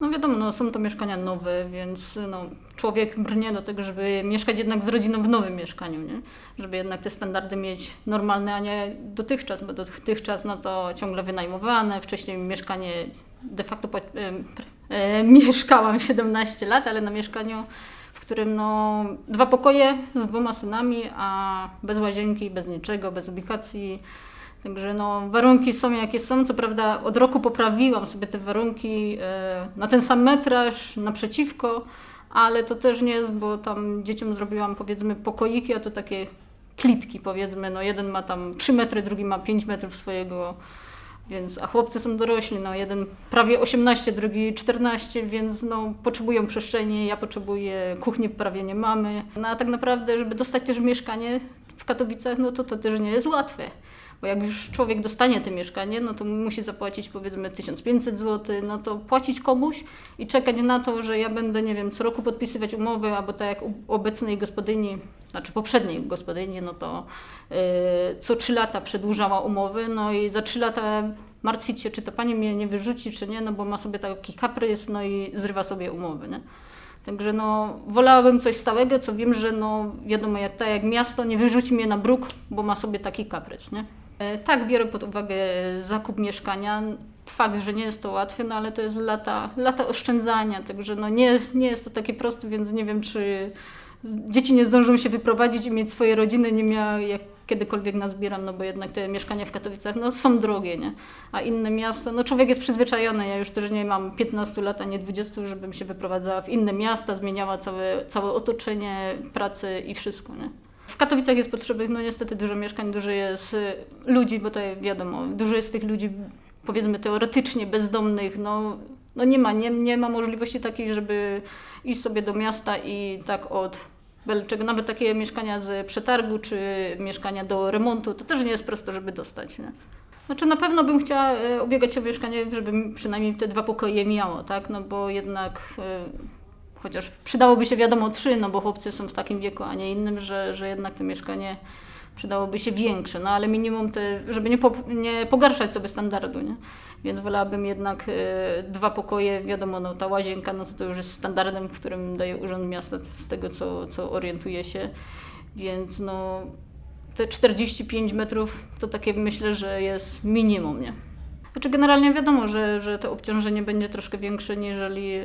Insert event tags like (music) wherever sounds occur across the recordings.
No wiadomo, no, są to mieszkania nowe, więc no, człowiek brnie do tego, żeby mieszkać jednak z rodziną w nowym mieszkaniu, nie? żeby jednak te standardy mieć normalne, a nie dotychczas, bo dotychczas no to ciągle wynajmowane, wcześniej mieszkanie de facto po, e, e, mieszkałam (laughs) 17 lat, ale na mieszkaniu, w którym no, dwa pokoje z dwoma synami, a bez łazienki, bez niczego, bez ubikacji. Także no, warunki są jakie są. Co prawda od roku poprawiłam sobie te warunki e, na ten sam metraż, naprzeciwko, ale to też nie jest, bo tam dzieciom zrobiłam powiedzmy pokoiki, a to takie klitki powiedzmy. No, jeden ma tam 3 metry, drugi ma 5 metrów swojego, więc, a chłopcy są dorośli, no, jeden prawie 18, drugi 14, więc no, potrzebują przestrzeni, ja potrzebuję kuchni, prawie nie mamy. No a tak naprawdę, żeby dostać też mieszkanie w Katowicach, no to to też nie jest łatwe. Bo jak już człowiek dostanie to mieszkanie, no to musi zapłacić powiedzmy 1500 zł, no to płacić komuś i czekać na to, że ja będę, nie wiem, co roku podpisywać umowy, albo tak jak obecnej gospodyni, znaczy poprzedniej gospodyni, no to yy, co 3 lata przedłużała umowy, no i za 3 lata martwić się, czy ta pani mnie nie wyrzuci, czy nie, no bo ma sobie taki kaprys, no i zrywa sobie umowy, nie? Także no, wolałabym coś stałego, co wiem, że no, wiadomo, jak, tak jak miasto nie wyrzuci mnie na bruk, bo ma sobie taki kaprys, nie? E, Tak, biorę pod uwagę zakup mieszkania. Fakt, że nie jest to łatwe, no ale to jest lata, lata oszczędzania, także no nie, jest, nie jest to takie proste, więc nie wiem, czy dzieci nie zdążą się wyprowadzić i mieć swoje rodziny, nie miała jak kiedykolwiek nazbieram, no bo jednak te mieszkania w Katowicach no, są drogie, nie? A inne miasta, no człowiek jest przyzwyczajony, ja już też nie mam 15 lat, a nie 20, żebym się wyprowadzała w inne miasta, zmieniała całe, całe otoczenie pracy i wszystko, nie? W Katowicach jest potrzeby, no niestety dużo mieszkań, dużo jest y, ludzi, bo to wiadomo, dużo jest tych ludzi, powiedzmy teoretycznie bezdomnych, no, no nie ma, nie, nie ma możliwości takiej, żeby iść sobie do miasta i tak od byle czego, nawet takie mieszkania z przetargu, czy mieszkania do remontu, to też nie jest prosto, żeby dostać, nie? Znaczy na pewno bym chciała e, ubiegać się o mieszkanie, żeby przynajmniej te dwa pokoje miało, tak, no bo jednak... Chociaż przydałoby się wiadomo trzy, no bo chłopcy są w takim wieku, a nie innym, że, że jednak to mieszkanie przydałoby się większe, no ale minimum te, żeby nie, po, nie pogarszać sobie standardu, nie? Więc wolałabym jednak e, dwa pokoje, wiadomo, no ta łazienka, no to, to już jest standardem, w którym daje Urząd Miasta z tego, co, co orientuje się, więc no te 45 metrów to takie myślę, że jest minimum, nie? Znaczy generalnie wiadomo, że, że to obciążenie będzie troszkę większe niżeli e,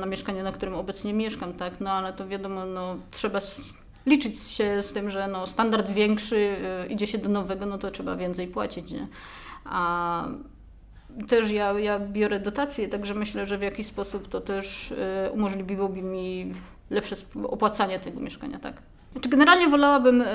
na mieszkanie, na którym obecnie mieszkam, tak? No ale to wiadomo, no trzeba liczyć się z tym, że no, standard większy, e, idzie się do nowego, no to trzeba więcej płacić, nie? A też ja, ja biorę dotacje, także myślę, że w jakiś sposób to też e, umożliwiłoby mi lepsze opłacanie tego mieszkania, tak? Znaczy generalnie wolałabym e,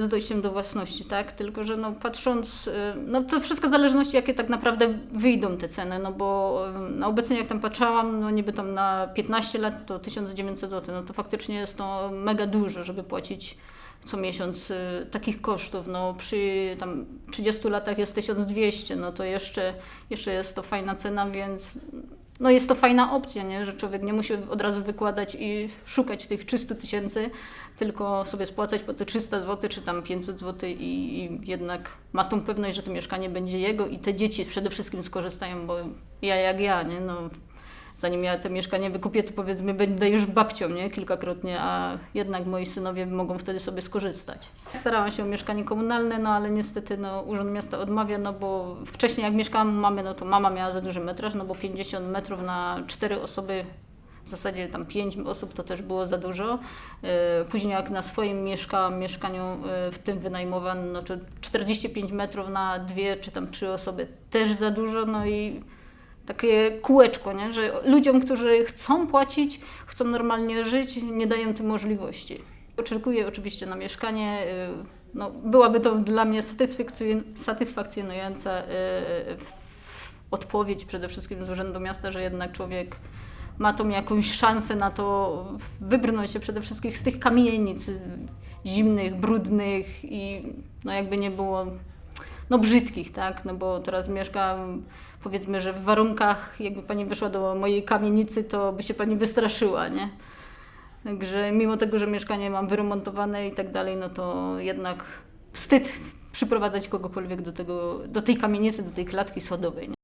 z dojściem do własności, tak? Tylko, że no patrząc, e, no to wszystko w zależności jakie tak naprawdę wyjdą te ceny, no bo no obecnie jak tam patrzałam, no niby tam na 15 lat to 1900 zł, no to faktycznie jest to mega dużo, żeby płacić co miesiąc takich kosztów, no przy tam 30 latach jest 1200, no to jeszcze, jeszcze jest to fajna cena, więc no jest to fajna opcja, nie? że człowiek nie musi od razu wykładać i szukać tych 300 tysięcy, tylko sobie spłacać po te 300 zł czy tam 500 zł i, i jednak ma tą pewność, że to mieszkanie będzie jego i te dzieci przede wszystkim skorzystają, bo ja jak ja, nie? No, zanim ja to mieszkanie wykupię, to powiedzmy będę już babcią, nie? Kilkakrotnie, a jednak moi synowie mogą wtedy sobie skorzystać. Starałam się o mieszkanie komunalne, no ale niestety no, Urząd Miasta odmawia, no bo wcześniej jak mieszkałam u mamy, no to mama miała za duży metraż, no bo 50 metrów na 4 osoby w zasadzie tam 5 osób to też było za dużo. E, Później jak na swoim mieszkałam mieszkaniu e, w tym wynajmowanym, no to 45 metrów na dwie czy tam trzy osoby też za dużo, no i takie kółeczko, nie? że ludziom, którzy chcą płacić, chcą normalnie żyć, nie dają tym możliwości. Oczekuję oczywiście na mieszkanie. y, No, byłaby to dla mnie satysfakcjon- satysfakcjonująca y, odpowiedź przede wszystkim z Urzędu Miasta, że jednak człowiek ma tą jakąś szansę na to wybrnąć się przede wszystkim z tych kamienic y, zimnych, brudnych i no jakby nie było no brzydkich, tak, no bo teraz mieszkam powiedzmy, że w warunkach jakby pani wyszła do mojej kamienicy, to by się pani wystraszyła, nie? Także mimo tego, że mieszkanie mam wyremontowane i tak dalej, no to jednak wstyd przyprowadzać kogokolwiek do, tego, do tej kamienicy, do tej klatki schodowej. Nie?